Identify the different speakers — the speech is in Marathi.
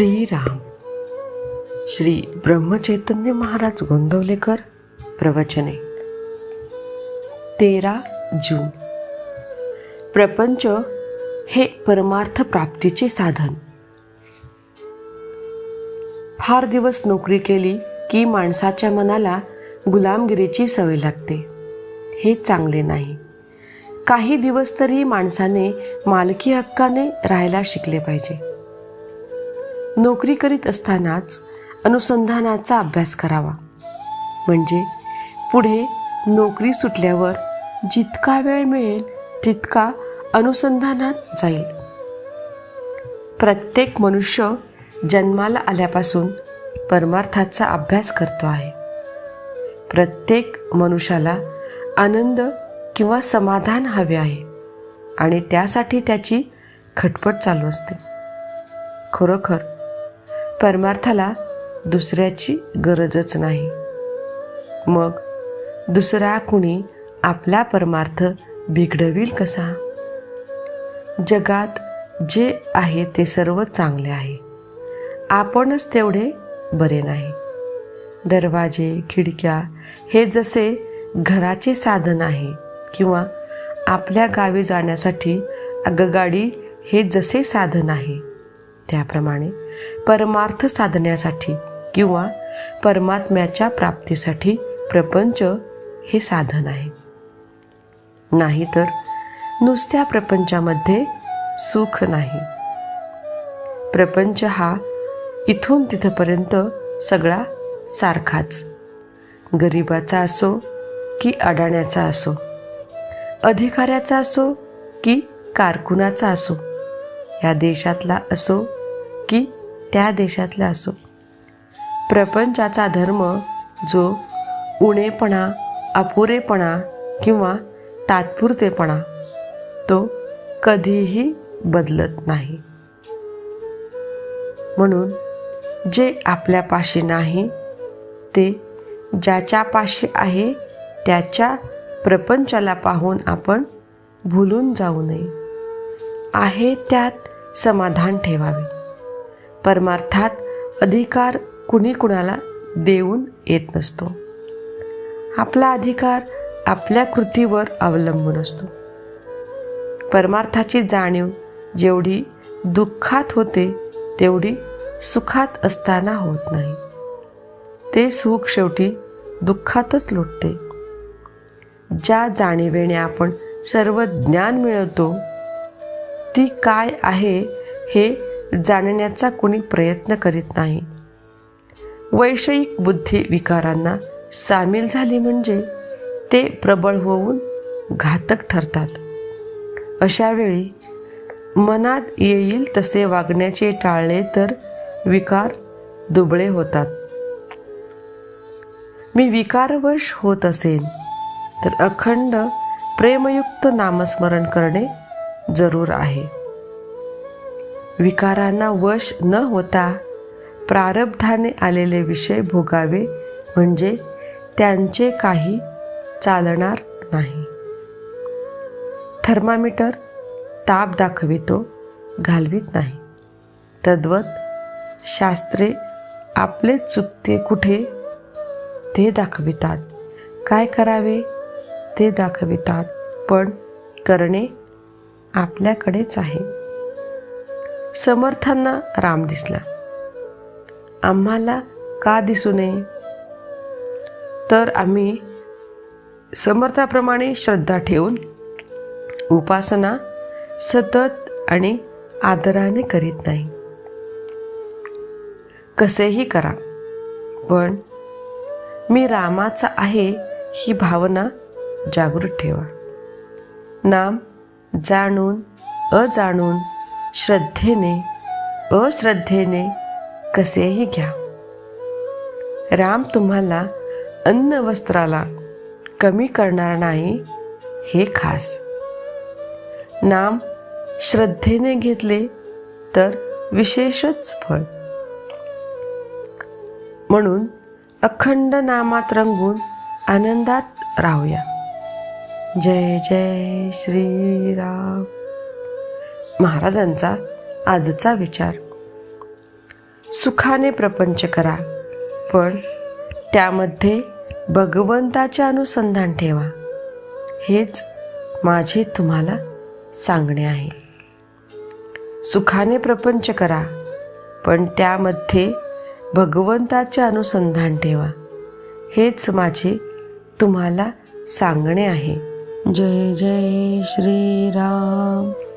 Speaker 1: श्रीराम. श्री ब्रह्मचैतन्य महाराज गोंदवलेकर प्रवचने. तेरा जून. प्रपंच हे परमार्थ प्राप्तीचे साधन. फार दिवस नोकरी केली की माणसाच्या मनाला गुलामगिरीची सवय लागते. हे चांगले नाही. काही दिवस तरी माणसाने मालकी हक्काने राहायला शिकले पाहिजे. नोकरी करीत असतानाच अनुसंधानाचा अभ्यास करावा. म्हणजे पुढे नोकरी सुटल्यावर जितका वेळ मिळेल तितका अनुसंधानात जाईल. प्रत्येक मनुष्य जन्माला आल्यापासून परमार्थाचा अभ्यास करतो आहे. प्रत्येक मनुष्याला आनंद किंवा समाधान हवे आहे आणि त्यासाठी त्याची खटपट चालू असते. खरोखर परमार्थाला दुसऱ्याची गरजच नाही. मग दुसरा कुणी आपला परमार्थ बिघडविल कसा? जगात जे आहे ते सर्व चांगले आहे. आपणच तेवढे बरे नाही. दरवाजे खिडक्या हे जसे घराचे साधन आहे किंवा आपल्या गावी जाण्यासाठी आगगाडी हे जसे साधन आहे. त्याप्रमाणे परमार्थ साधण्यासाठी किंवा परमात्म्याच्या प्राप्तीसाठी प्रपंच हे साधन आहे. नाहीतर नुसत्या प्रपंचामध्ये सुख नाही. प्रपंच हा इथून तिथपर्यंत सगळा सारखाच. गरिबाचा असो की अडाण्याचा असो अधिकाऱ्याचा असो की कारकुनाचा असो या देशातला असो की त्या देशातला असो. प्रपंचाचा धर्म जो उणेपणा अपुरेपणा किंवा तात्पुरतेपणा तो कधीही बदलत नाही. म्हणून जे आपल्यापाशी नाही ते ज्याच्यापाशी आहे त्याच्या प्रपंचाला पाहून आपण भुलून जाऊ नये. आहे त्यात समाधान ठेवावे. परमार्थात अधिकार कुणी कुणाला देऊन येत नसतो. आपला अधिकार आपल्या कृतीवर अवलंबून असतो. परमार्थाची जाणीव जेवढी दुःखात होते तेवढी सुखात असताना होत नाही. ते सुख शेवटी दुःखातच लुटते. ज्या जाणीवेने आपण सर्व ज्ञान मिळवतो ती काय आहे हे जाणण्याचा कुणी प्रयत्न करीत नाही. वैषयिक बुद्धी विकारांना सामील झाली म्हणजे ते प्रबळ होऊन घातक ठरतात. अशा वेळी मनात येईल तसे वागण्याचे टाळले तर विकार दुबळे होतात. मी विकारवश होत असेन तर अखंड प्रेमयुक्त नामस्मरण करणे जरूर आहे. विकारांना वश न होता प्रारब्धाने आलेले विषय भोगावे म्हणजे त्यांचे काही चालणार नाही. थर्मामीटर ताप दाखवितो घालवीत नाही. तद्वत शास्त्रे आपले चुकते कुठे? ते दाखवितात. काय करावे? ते दाखवितात. पण करणे आपल्याकडेच आहे. समर्थांना राम दिसला. आम्हाला का दिसू नये? तर आम्ही समर्थाप्रमाणे श्रद्धा ठेवून उपासना सतत आणि आदराने करीत नाही. कसेही करा पण मी रामाचा आहे ही भावना जागृत ठेवा. नाम जाणून अजाणून श्रद्धेने अश्रद्धेने कसेही घ्या. राम तुम्हाला अन्न वस्त्राला कमी करणार नाही हे खास. नाम श्रद्धेने घेतले तर विशेषच फळ. म्हणून अखंड नामात रंगून आनंदात राहूया. जय जय श्रीराम. महाराजांचा आजचा विचार. सुखाने प्रपंच करा पण त्यामध्ये भगवंताचे अनुसंधान ठेवा. हेच माझे तुम्हाला सांगणे आहे. सुखाने प्रपंच करा पण त्यामध्ये भगवंताचे अनुसंधान ठेवा. हेच माझे तुम्हाला सांगणे आहे. जय जय श्रीराम.